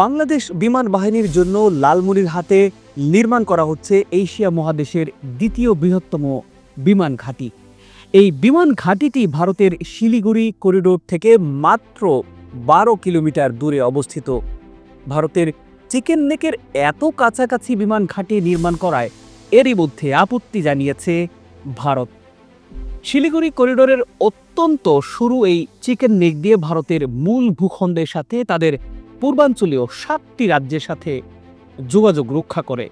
বাংলাদেশ বিমান বাহিনীর জন্য লালমনিরহাটে নির্মাণ করা হচ্ছে এশিয়া মহাদেশের দ্বিতীয় বৃহত্তম বিমান ঘাঁটি। এই বিমান ঘাঁটিটি ভারতের শিলিগুড়ি করিডোর থেকে মাত্র বারো কিলোমিটার দূরে অবস্থিত। ভারতের চিকেন নেকের এত কাছাকাছি বিমান ঘাঁটি নির্মাণ করায় এরই মধ্যে আপত্তি জানিয়েছে ভারত। শিলিগুড়ি করিডোরের অত্যন্ত শুরু এই চিকেন নেক দিয়ে ভারতের মূল ভূখণ্ডের সাথে তাদের পূর্বাঞ্চলীয় সাতটি রাজ্যের সাথে যোগাযোগ রক্ষা করে।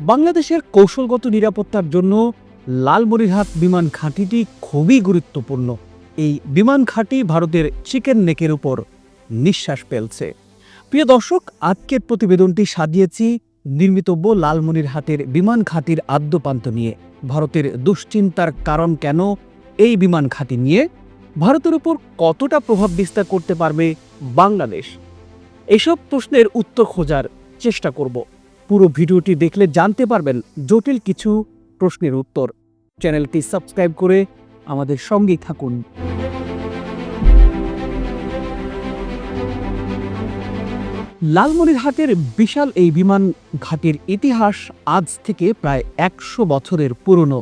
বাংলাদেশের কৌশলগত নিরাপত্তার জন্য লালমনিরহাট বিমান ঘাঁটিটি খুবই গুরুত্বপূর্ণ। এই বিমান ঘাঁটি ভারতের চিকেন নেকের উপর নিঃশ্বাস ফেলছে। প্রিয় দর্শক, আজকের প্রতিবেদনটি সাজিয়েছি নির্মিতব্য লালমনিরহাটের বিমান ঘাঁটির আদ্যপান্ত নিয়ে। ভারতের দুশ্চিন্তার কারণ কেন এই বিমান ঘাঁটি নিয়ে? ভারতের উপর কতটা প্রভাব বিস্তার করতে পারবে বাংলাদেশ? এসব প্রশ্নের উত্তর খোঁজার চেষ্টা করব। পুরো ভিডিওটি দেখলে জানতে পারবেন জটিল কিছু প্রশ্নের উত্তর। চ্যানেলটি সাবস্ক্রাইব করে আমাদের সঙ্গেই থাকুন। লালমনিরহাটের বিশাল এই বিমান ঘাটির ইতিহাস আজ থেকে প্রায় একশো বছরের পুরনো।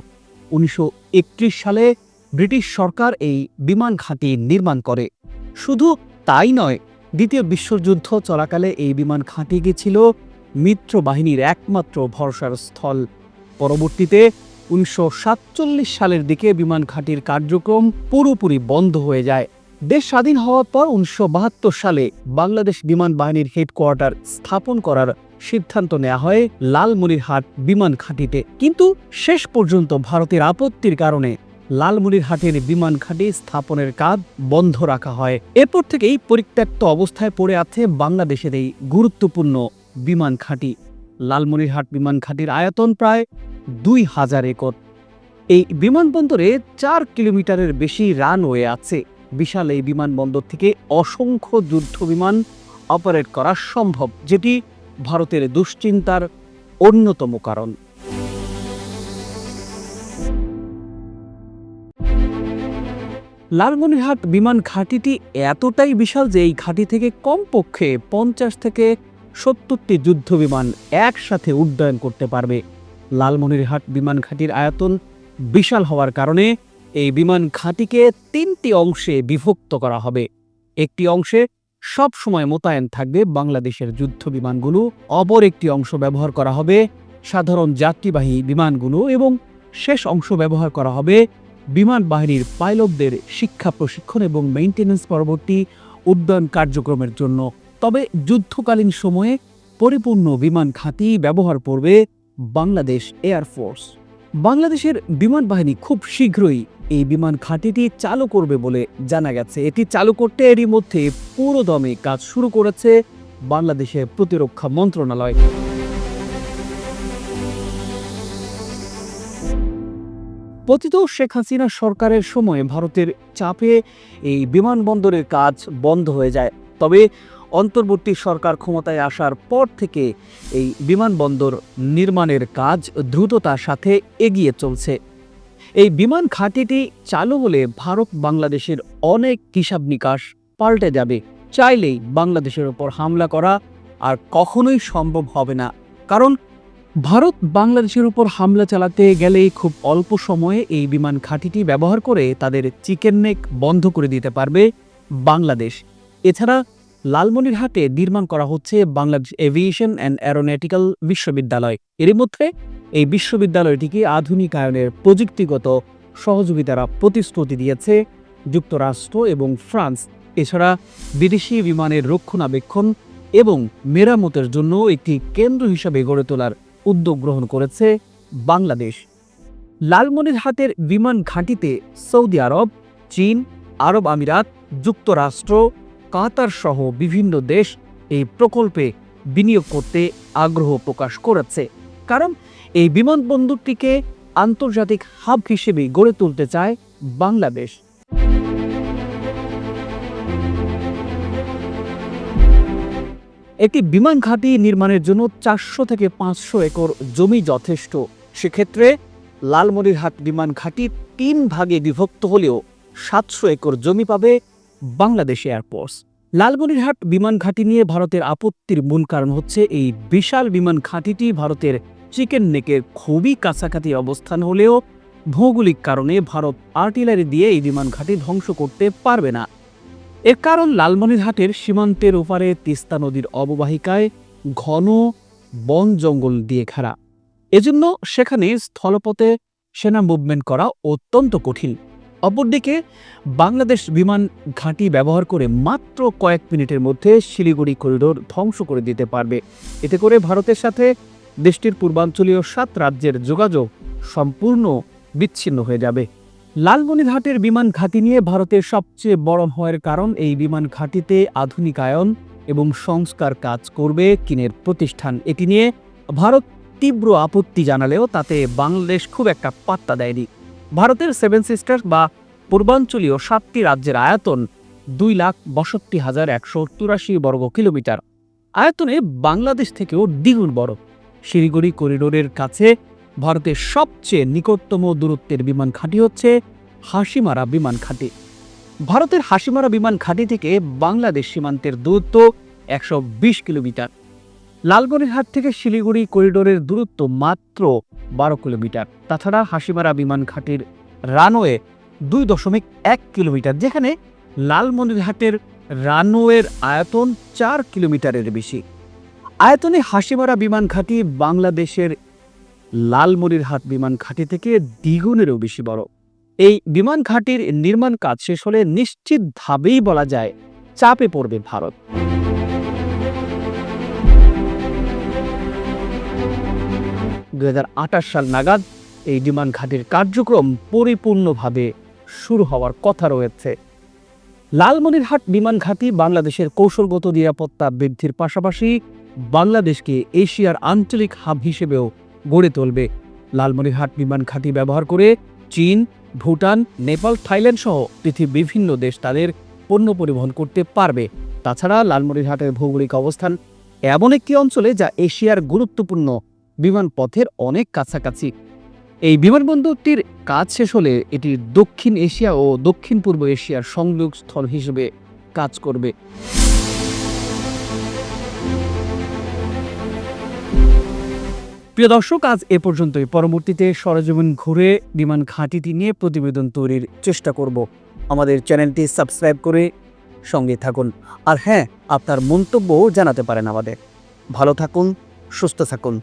উনিশশো একত্রিশ সালে ব্রিটিশ সরকার এই বিমান ঘাঁটি নির্মাণ করে। শুধু তাই নয় দ্বিতীয় বিশ্বযুদ্ধ চলাকালে এই বিমান ঘাঁটিটি ছিল মিত্র বাহিনীর একমাত্র ভরসার স্থল। পরবর্তীতে উনিশশো সাতচল্লিশ সালের দিকে বিমান ঘাঁটির কার্যক্রম পুরোপুরি বন্ধ হয়ে যায়। দেশ স্বাধীন হওয়ার পর উনিশশো বাহাত্তর সালে বাংলাদেশ বিমান বাহিনীর হেডকোয়ার্টার স্থাপন করার সিদ্ধান্ত নেওয়া হয় লালমনিরহাট বিমান ঘাঁটিতে কিন্তু শেষ পর্যন্ত ভারতের আপত্তির কারণে লালমনিরহাটের বিমান ঘাঁটি স্থাপনের কাজ বন্ধ রাখা হয়। এরপর থেকেই পরিত্যক্ত অবস্থায় পড়ে আছে বাংলাদেশের এই গুরুত্বপূর্ণ বিমান ঘাঁটি। লালমনিরহাট বিমান ঘাঁটির আয়তন প্রায় দুই হাজার একর। এই বিমানবন্দরে চার কিলোমিটারের বেশি রানওয়ে আছে। বিশাল এই বিমানবন্দর থেকে অসংখ্য যুদ্ধ বিমান অপারেট করা সম্ভব, যেটি ভারতের দুশ্চিন্তার অন্যতম কারণ। লালমনিরহাট বিমান ঘাঁটিটি এতটাই বিশাল যে এই ঘাঁটি থেকে কমপক্ষে পঞ্চাশ থেকে সত্তরটি যুদ্ধ বিমান একসাথে উড্ডয়ন করতে পারবে। লালমনিরহাট বিমান ঘাঁটির আয়তন বিশাল হওয়ার কারণে এই বিমান ঘাঁটিকে তিনটি অংশে বিভক্ত করা হবে। একটি অংশে সব সময় মোতায়েন থাকবে বাংলাদেশের যুদ্ধ বিমানগুলো অপর একটি অংশ ব্যবহার করা হবে সাধারণ যাত্রীবাহী বিমানগুলো এবং শেষ অংশ ব্যবহার করা হবে বিমান বাহিনীর পাইলটদের শিক্ষা, প্রশিক্ষণ এবং মেইনটেনেন্স পরবর্তী উড্ডয়ন কার্যক্রমের জন্য। তবে যুদ্ধকালীন সময়ে পরিপূর্ণ বিমান ঘাঁটি ব্যবহার করবে বাংলাদেশ এয়ারফোর্স বাংলাদেশের বিমান বাহিনী খুব শীঘ্রই এই বিমান ঘাঁটিটি চালু করবে বলে জানা গেছে। এটি চালু করতে এরই মধ্যে পুরো দমে কাজ শুরু করেছে বাংলাদেশের প্রতিরক্ষা মন্ত্রণালয়। পতিত শেখ হাসিনা সরকারের সময় ভারতের চাপে এই বিমানবন্দরের কাজ বন্ধ হয়ে যায়। তবে অন্তর্বর্তী সরকার ক্ষমতায় আসার পর থেকে এই বিমানবন্দর নির্মাণের কাজ দ্রুততার সাথে এগিয়ে চলছে। এই বিমান ঘাঁটিটি চালু হলে ভারত বাংলাদেশের অনেক হিসাব নিকাশ পাল্টে যাবে। চাইলেই বাংলাদেশের ওপর হামলা করা আর কখনোই সম্ভব হবে না। কারণ ভারত বাংলাদেশের উপর হামলা চালাতে গেলেই খুব অল্প সময়ে এই বিমান ঘাঁটিটি ব্যবহার করে তাদের চিকেন নেক বন্ধ করে দিতে পারবে বাংলাদেশ। এছাড়া লালমনিরহাটে নির্মাণ করা হচ্ছে বাংলাদেশ এভিয়েশন অ্যান্ড অ্যারোনটিক্যাল বিশ্ববিদ্যালয়। এরই মধ্যে এই বিশ্ববিদ্যালয়টিকে আধুনিকায়নের প্রযুক্তিগত সহযোগিতারা প্রতিশ্রুতি দিয়েছে যুক্তরাষ্ট্র এবং ফ্রান্স। এছাড়া বিদেশি বিমানের রক্ষণাবেক্ষণ এবং মেরামতের জন্য একটি কেন্দ্র হিসাবে গড়ে তোলার উদ্যোগ গ্রহণ করেছে বাংলাদেশ। লালমনিরহাটের বিমান ঘাঁটিতে সৌদি আরব, চীন, আরব আমিরাত, যুক্তরাষ্ট্র, কাতার সহ বিভিন্ন দেশ এই প্রকল্পে বিনিয়োগ করতে আগ্রহ প্রকাশ করেছে। কারণ এই বিমানবন্দরটিকে আন্তর্জাতিক হাব হিসেবে গড়ে তুলতে চায় বাংলাদেশ। একটি বিমান ঘাঁটি নির্মাণের জন্য চারশো থেকে পাঁচশো একর জমি যথেষ্ট। সেক্ষেত্রে লালমনিরহাট বিমান ঘাঁটি তিন ভাগে বিভক্ত হলেও সাতশো একর জমি পাবে বাংলাদেশ এয়ারফোর্স লালমনিরহাট বিমান ঘাঁটি নিয়ে ভারতের আপত্তির মূল কারণ হচ্ছে এই বিশাল বিমান ঘাঁটিটি ভারতের চিকেন নেকের খুবই কাছাকাছি অবস্থান হলেও ভৌগোলিক কারণে ভারত আর্টিলারি দিয়ে এই বিমান ঘাঁটি ধ্বংস করতে পারবে না। এর কারণ লালমনিরহাটের সীমান্তের ওপারে তিস্তা নদীর অববাহিকায় ঘন বন জঙ্গল দিয়ে ঘেরা। এজন্য সেখানে স্থলপথে সেনা মুভমেন্ট করা অত্যন্ত কঠিন। অপরদিকে বাংলাদেশ বিমান ঘাঁটি ব্যবহার করে মাত্র কয়েক মিনিটের মধ্যে শিলিগুড়ি করিডোর ধ্বংস করে দিতে পারবে। এতে করে ভারতের সাথে দেশটির পূর্বাঞ্চলীয় সাত রাজ্যের যোগাযোগ সম্পূর্ণ বিচ্ছিন্ন হয়ে যাবে। লালমনিরহাটের বিমান ঘাঁটি নিয়ে ভারতের সবচেয়ে বড় ভয়ের কারণ এই বিমান ঘাঁটিতে আধুনিকায়ন এবং সংস্কার কাজ করবে চীনের প্রতিষ্ঠান। এটি নিয়ে ভারত তীব্র আপত্তি জানালেও তাতে বাংলাদেশ খুব একটা পাত্তা দেয়নি। ভারতের সেভেন সিস্টার্স বা পূর্বাঞ্চলীয় সাতটি রাজ্যের আয়তন দুই লাখ বাষট্টি হাজার একশো চুরাশি বর্গ কিলোমিটার। আয়তনে বাংলাদেশ থেকেও দ্বিগুণ বড়। শিলিগুড়ি করিডোরের কাছে ভারতের সবচেয়ে নিকটতম দূরত্বের বিমান ঘাঁটি হচ্ছে হাসিমারা বিমান ঘাঁটি। ভারতের হাসিমারা বিমান ঘাঁটি থেকে বাংলাদেশ সীমান্তের দূরত্ব একশো বিশ কিলোমিটার। লালগড়েরহাট থেকে শিলিগুড়ি করিডোরের দূরত্ব মাত্র বারো কিলোমিটার। তাছাড়া হাসিমারা বিমান ঘাটির রানওয়ে দুই দশমিক এক কিলোমিটার, যেখানে লালমনিরহাটের রানওয়ের আয়তন চার কিলোমিটারের বেশি। আয়তনে হাসিমারা বিমান ঘাঁটি বাংলাদেশের লালমনিরহাট বিমান ঘাঁটি থেকে দ্বিগুণেরও বেশি বড়। এই বিমান ঘাঁটির নির্মাণ কাজ শেষ হলে নিশ্চিতভাবেই বলা যায় চাপে পড়বে ভারত। দু হাজার আঠাশ সাল নাগাদ এই বিমান ঘাঁটির কার্যক্রম পরিপূর্ণভাবে শুরু হওয়ার কথা রয়েছে। লালমনিরহাট বিমান ঘাঁটি বাংলাদেশের কৌশলগত নিরাপত্তা বৃদ্ধির পাশাপাশি বাংলাদেশকে এশিয়ার আঞ্চলিক হাব হিসেবেও গড়ে তুলবে। লালমনিরহাট বিমান ঘাঁটি ব্যবহার করে চীন, ভুটান, নেপাল, থাইল্যান্ড সহ পৃথিবীর বিভিন্ন দেশ তাদের পণ্য পরিবহন করতে পারবে। তাছাড়া লালমনিরহাটের ভৌগোলিক অবস্থান এমন একটি অঞ্চলে যা এশিয়ার গুরুত্বপূর্ণ বিমানপথের অনেক কাছাকাছি। এই বিমানবন্দরটির কাজ শেষ হলে এটি দক্ষিণ এশিয়া ও দক্ষিণ পূর্ব এশিয়ার সংযোগ স্থল হিসেবে কাজ করবে। প্রিয় দর্শক, আজ এ পর্যন্তই। পরবর্তীতে সরজমিন ঘুরে বিমান ঘাঁটিটি নিয়ে প্রতিবেদন তৈরির চেষ্টা করব। আমাদের চ্যানেলটি সাবস্ক্রাইব করে সঙ্গে থাকুন। আর হ্যাঁ আপনার মন্তব্যও জানাতে পারেন আমাদের। ভালো থাকুন, সুস্থ থাকুন।